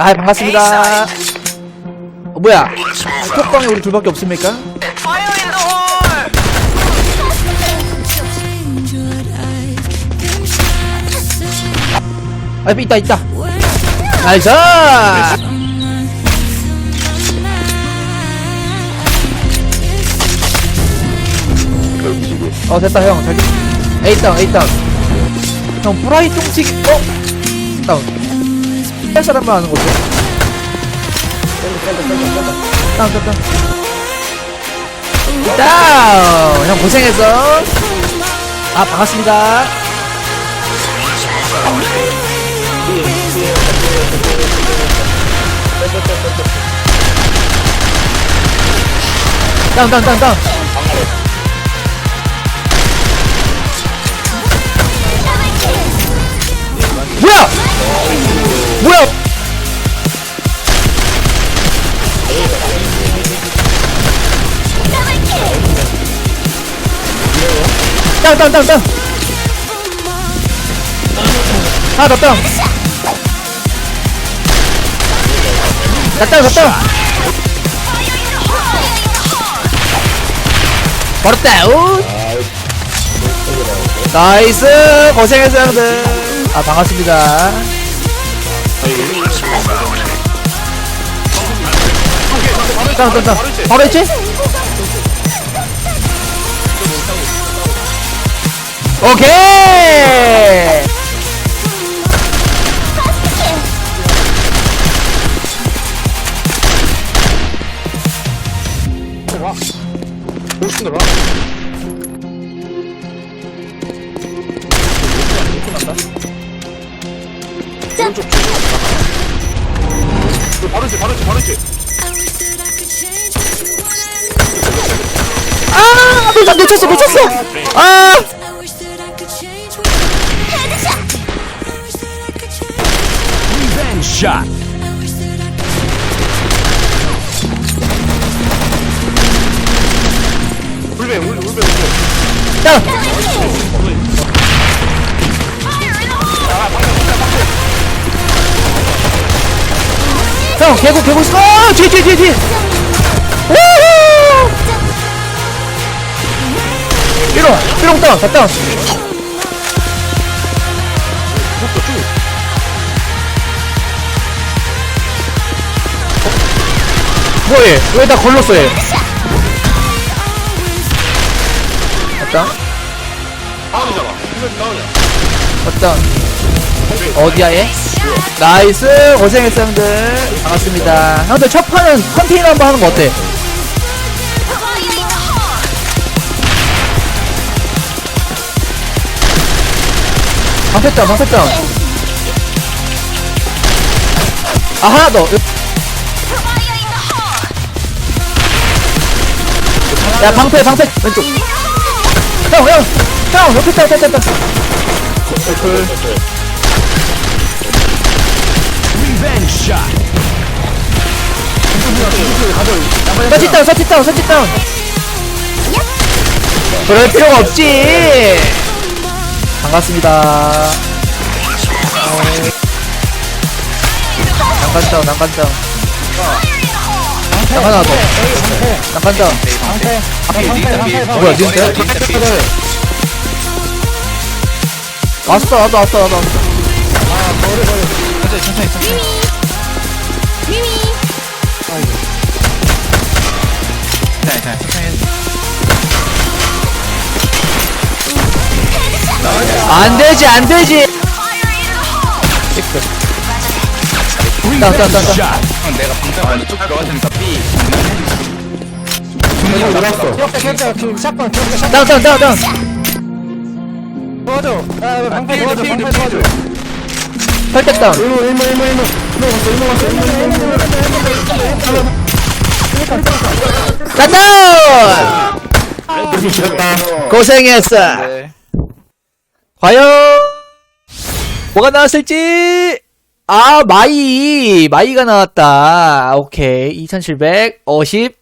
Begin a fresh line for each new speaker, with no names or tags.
아 반갑습니다. 어, 뭐야? 톡방에 우리 둘밖에 없습니까? 아 있다 있다. 나이스. 어 됐다 형 잘. 에이 다운 에이 다운. 형 프라이 똥치기 어? 다운. 할 사람만 하는 거죠? 다운 다운 다운. 다운. 형 고생했어. 아 반갑습니다. 다운 다운 다운 다운. 뭐야? 다운. 하나 더 다운. 갔다 갔다. 바로 다운. 나이스 고생했어 형들. 아 반갑습니다. 다운 다운. 바로 했지? 오케이.
훨씬 더 나. 오른쪽 쭉. 그 바로 있지, 바로 있지, 바로 있지.
아 놓쳤 놓쳤어 놓쳤어. 아.
울베, 울, 울베, 울베.
다 형 개구 개구 있어. 어, 뒤에 뒤에 뒤에 뒤에. 우후. 삐롱 삐롱 다운 다 다운. 뭐해? 왜나 걸렸어 얘? 맞다
다운이야.
맞다. 어디야 얘? 나이스 고생했어 형들 반갑습니다. 형들 첫 판은 컨테이너 한번 하는 거 어때? 방패 다운 방패 다운. 아 하나 더. 야 방패 방패 왼쪽. 형 형. 형 옆에 있다 있다 있다. 서치 다운 서치 다운 서치 다운. 그럴 필요가 없지. 반갑습니다. 난간 다운 난간 다운 난간 하나 더 난간 다운 뭐야 니한테? 왔어 왔어 왔어 왔어 안 되지 안 되지 다운 다운 다운
형 내가 방금 안에 쭉 들어갔으니까 B
기억자, 기억자, 그 샷건, 기억자, 샷건.
다운 다운 다운 다운
도와줘. 야, 야, 방패 도와줘, 방패 도와줘.
혈택 다운
일로, 일로, 일로, 일로. 일로 갔어, 일로 갔어, 일로, 일로, 일로, 일로.
자 다운 고생했어. 과연 뭐가 나왔을지? 아 마이. 마이가 나왔다. 오케이. 2752점